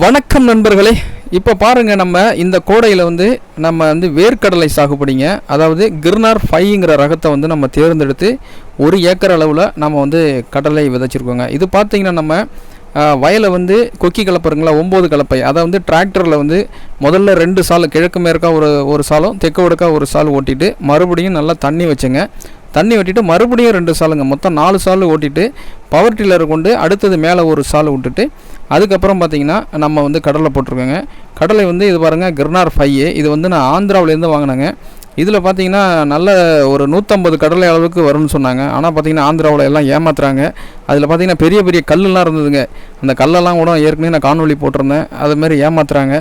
வணக்கம் நண்பர்களே. இப்போ பாருங்கள் நம்ம இந்த கோடையில் வந்து நம்ம வந்து வேர்க்கடலை சாகுபடிங்க. அதாவது கிர்னார் ஃபைங்கிற ரகத்தை வந்து நம்ம தேர்ந்தெடுத்து ஒரு ஏக்கர் அளவில் நம்ம வந்து கடலை விதைச்சிருக்கோங்க. இது பார்த்திங்கன்னா நம்ம வயலை வந்து கொக்கி கலப்பருங்களா ஒம்பது கலப்பை. அதை வந்து டிராக்டரில் வந்து முதல்ல ரெண்டு சால் கிழக்கு மேற்கா ஒரு ஒரு சாலும் தெற்கு வடக்கா ஒரு சால் ஓட்டிட்டு மறுபடியும் நல்லா தண்ணி வச்சுங்க. தண்ணி வெட்டிட்டு மறுபடியும் ரெண்டு சாலுங்க. மொத்தம் நாலு சால் ஓட்டிட்டு பவர் டில்லர் கொண்டு அடுத்தது மேலே ஒரு சால் விட்டுட்டு அதுக்கப்புறம் பார்த்தீங்கன்னா நம்ம வந்து கடலை போட்டிருக்கோங்க. கடலை வந்து இது பாருங்கள் கிர்னார் ஃபையு இது வந்து நான் ஆந்திராவிலேருந்து வாங்கினேங்க. இதில் பார்த்தீங்கன்னா நல்ல ஒரு நூற்றம்பது கடலை அளவுக்கு வரும்னு சொன்னாங்க. ஆனால் பார்த்தீங்கன்னா ஆந்திராவில் எல்லாம் ஏமாத்துறாங்க. அதில் பார்த்தீங்கன்னா பெரிய பெரிய கல்லெல்லாம் இருந்ததுங்க. அந்த கல்லெல்லாம் கூட ஏற்கனவே நான் காணொலி போட்டிருந்தேன். அதுமாரி ஏமாத்துறாங்க.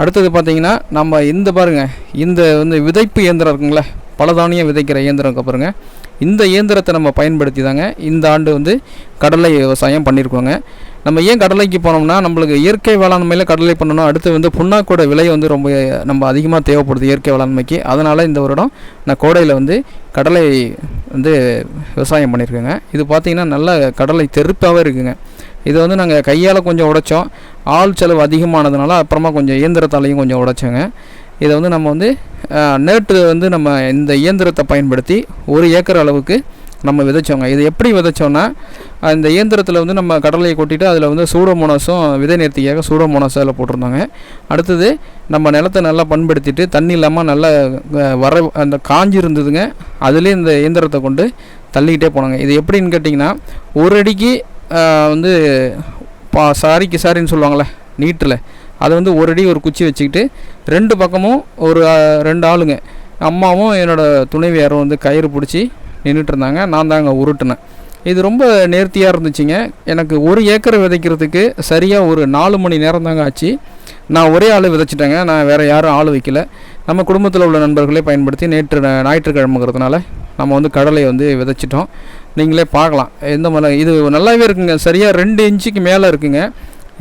அடுத்தது பார்த்தீங்கன்னா நம்ம இந்த பாருங்க இந்த வந்து விதைப்பு இயந்திரம் இருக்குங்களே பலதானியம் விதைக்கிற இயந்திரம் பாருங்க. இந்த இயந்திரத்தை நம்ம பயன்படுத்தி தாங்க இந்த ஆண்டு வந்து கடலை விவசாயம் பண்ணியிருக்கோங்க. நம்ம ஏன் கடலைக்கு போனோம்னா நம்மளுக்கு இயற்கை வேளாண்மையில் கடலை பண்ணணும் அடுத்து வந்து புண்ணாக்கோட விலை வந்து ரொம்ப நம்ம அதிகமாக தேவைப்படுது இயற்கை வேளாண்மைக்கு. அதனால் இந்த வருடம் நான் கோடையில் வந்து கடலை வந்து விவசாயம் பண்ணியிருக்கேங்க. இது பார்த்திங்கன்னா நல்ல கடலை தெருப்பாகவே இருக்குங்க. இது வந்து நாங்கள் கையால் கொஞ்சம் உடைச்சோம். ஆள் செலவு அதிகமானதுனால அப்புறமா கொஞ்சம் இயந்திரத்தாலையும் கொஞ்சம் உடைச்சோங்க. இதை வந்து நம்ம வந்து நேற்று வந்து நம்ம இந்த இயந்திரத்தை பயன்படுத்தி ஒரு ஏக்கர் அளவுக்கு நம்ம விதைச்சோங்க. இது எப்படி விதைச்சோன்னா அந்த இயந்திரத்தில் வந்து நம்ம கடலையை கொட்டிட்டு அதில் வந்து சூடோமோனாஸும் விதை நேர்த்திக்காக சூடோமோனாஸும் அதில் போட்டிருந்தாங்க. அடுத்தது நம்ம நிலத்தை நல்லா பண்படுத்திட்டு தண்ணி இல்லாமல் நல்லா வர அந்த காஞ்சி இருந்ததுங்க இந்த இயந்திரத்தை கொண்டு தள்ளிக்கிட்டே போனாங்க. இது எப்படின்னு கேட்டிங்கன்னா ஒரு அடிக்கு வந்து பா சாரிக்கு சாரின்னு சொல்லுவாங்களே நீட்டில். அதை வந்து ஒரு அடி ஒரு குச்சி வச்சுக்கிட்டு ரெண்டு பக்கமும் ஒரு ரெண்டு ஆளுங்க. அம்மாவும் என்னோடய துணைவியாரும் வந்து கயிறு பிடிச்சி நின்றுட்டு இருந்தாங்க. நான் தாங்க உருட்டினேன். இது ரொம்ப நேர்த்தியாக இருந்துச்சுங்க. எனக்கு ஒரு ஏக்கர் விதைக்கிறதுக்கு சரியாக ஒரு நாலு மணி நேரம் தாங்க ஆச்சு. நான் ஒரே ஆள் விதைச்சிட்டேங்க. நான் வேறு யாரும் ஆள் வைக்கல. நம்ம குடும்பத்தில் உள்ள நண்பர்களே பயன்படுத்தி நேற்று ஞாயிற்றுக்கிழமைங்கிறதுனால நம்ம வந்து கடலை வந்து விதைச்சிட்டோம். நீங்களே பார்க்கலாம். எந்த மாதிரி இது நல்லாவே இருக்குங்க. சரியாக ரெண்டு இன்ச்சுக்கு மேலே இருக்குங்க.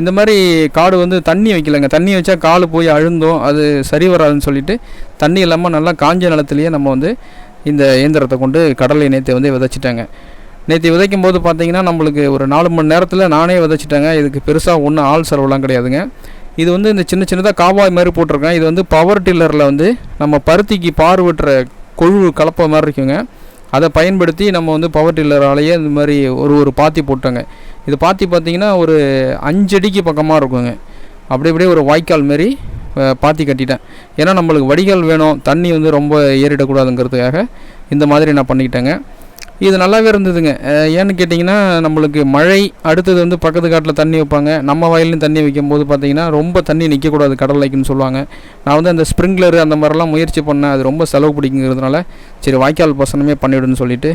இந்த மாதிரி காடு வந்து தண்ணி வைக்கலைங்க. தண்ணி வச்சா கால் போய் அழுந்தோம். அது சரி வராதுன்னு சொல்லிட்டு தண்ணி இல்லாமல் நல்லா காஞ்ச நிலத்துலேயே நம்ம வந்து இந்த இயந்திரத்தை கொண்டு கடலை நேற்று வந்து விதைச்சிட்டாங்க. நேற்று விதைக்கும் போது பார்த்தீங்கன்னா நம்மளுக்கு ஒரு நாலு மணி நேரத்தில் நானே விதைச்சிட்டேங்க. இதுக்கு பெருசாக ஒன்றும் ஆள் செலவுலாம் கிடையாதுங்க. இது வந்து இந்த சின்ன சின்னதாக காவாய் மாதிரி போட்டிருக்கேன். இது வந்து பவர் டில்லரில் வந்து நம்ம பருத்திக்கு பார் விட்டுற கொழு கலப்பை மாதிரி இருக்குங்க. அதை பயன்படுத்தி நம்ம வந்து பவர் டில்லராலேயே இந்த மாதிரி ஒரு ஒரு பாத்தி போட்டோங்க. இது பாத்தி பார்த்தீங்கன்னா ஒரு அஞ்சடிக்கு பக்கமாக இருக்குங்க. அப்படி அப்படியே ஒரு வாய்க்கால் மாரி பாத்தி கட்டிட்டேன். ஏன்னா நம்மளுக்கு வடிகால் வேணும். தண்ணி வந்து ரொம்ப ஏறிடக்கூடாதுங்கிறதுக்காக இந்த மாதிரி நான் பண்ணிக்கிட்டேங்க. இது நல்லாவே இருந்ததுங்க. ஏன்னு கேட்டிங்கன்னா நம்மளுக்கு மழை அடுத்தது வந்து பக்கத்து காட்டில் தண்ணி வைப்பாங்க. நம்ம வயல்லையும் தண்ணி வைக்கும்போது பார்த்தீங்கன்னா ரொம்ப தண்ணி நிற்கக்கூடாது கடலைக்குன்னு சொல்லுவாங்க. நான் வந்து அந்த ஸ்ப்ரிங்க்லரு அந்த மாதிரிலாம் முயற்சி பண்ணேன். அது ரொம்ப செலவு பிடிக்குங்கிறதுனால சரி வாய்க்கால் பசனமே பண்ணிவிடுன்னு சொல்லிட்டு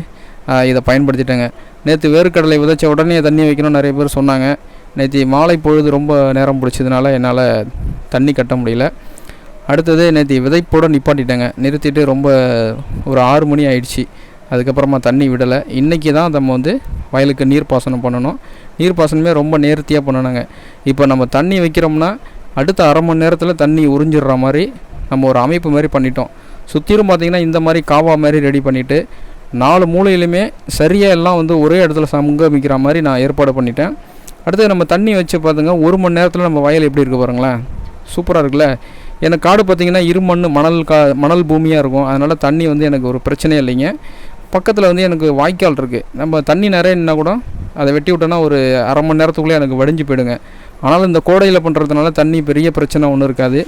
இதை பயன்படுத்திட்டேங்க. நேற்று வேர்க்கடலை விதைச்ச உடனே தண்ணி வைக்கணும்னு நிறைய பேர் சொன்னாங்க. நேற்று மாலை பொழுது ரொம்ப நேரம் பிடிச்சதுனால என்னால் தண்ணி கட்ட முடியல. அடுத்தது நேற்று விதைப்போட நிப்பாட்டிட்டேங்க. நிறுத்திட்டு ரொம்ப ஒரு ஆறு மணி ஆயிடுச்சு. அதுக்கப்புறமா தண்ணி விடலை. இன்றைக்கி தான் நம்ம வந்து வயலுக்கு நீர் பாசனம் பண்ணணும். நீர் பாசனமே ரொம்ப நேர்த்தியாக பண்ணணுங்க. இப்போ நம்ம தண்ணி வைக்கிறோம்னா அடுத்த அரை மணி நேரத்தில் தண்ணி உறிஞ்சிடுற மாதிரி நம்ம ஒரு அமைப்பு மாதிரி பண்ணிட்டோம். சுற்றிலும் பார்த்திங்கன்னா இந்த மாதிரி காவா மாதிரி ரெடி பண்ணிவிட்டு நாலு மூலையிலுமே சரியாக எல்லாம் வந்து ஒரே இடத்துல சங்கமிக்கிற மாதிரி நான் ஏற்பாடு பண்ணிட்டேன். அடுத்து நம்ம தண்ணி வச்சு பார்த்துங்க ஒரு மணி நேரத்தில் நம்ம வயல் எப்படி இருக்கு பாருங்களேன். சூப்பராக இருக்குல்ல. எனக்கு காடு பார்த்திங்கன்னா இருமண் மணல் கா மணல் பூமியாக இருக்கும். அதனால் தண்ணி வந்து எனக்கு ஒரு பிரச்சனையே இல்லைங்க. பக்கத்தில் வந்து எனக்கு வாய்க்கால் இருக்குது நம்ம தண்ணி நிறைய நின்னா கூட அதை வெட்டி விட்டோன்னா ஒரு அரை மணி நேரத்துக்குள்ளே எனக்கு வடிஞ்சு போயிடுங்க. ஆனாலும் இந்த கோடையில் பண்ணுறதுனால தண்ணி பெரிய பிரச்சனை ஒன்றும் இருக்காது.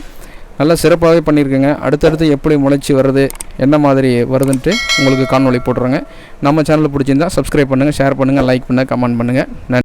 நல்லா சிறப்பாகவே பண்ணியிருக்கேங்க அடுத்தடுத்து எப்படி முளைச்சி வருது என்ன மாதிரி வருதுன்ட்டு உங்களுக்கு காணொலி போடுறோங்க நம்ம சேனல் பிடிச்சிருந்தா சப்ஸ்கிரைப் பண்ணுங்கள் ஷேர் பண்ணுங்கள் லைக் பண்ணுங்கள் கமெண்ட் பண்ணுங்கள் நன்றி.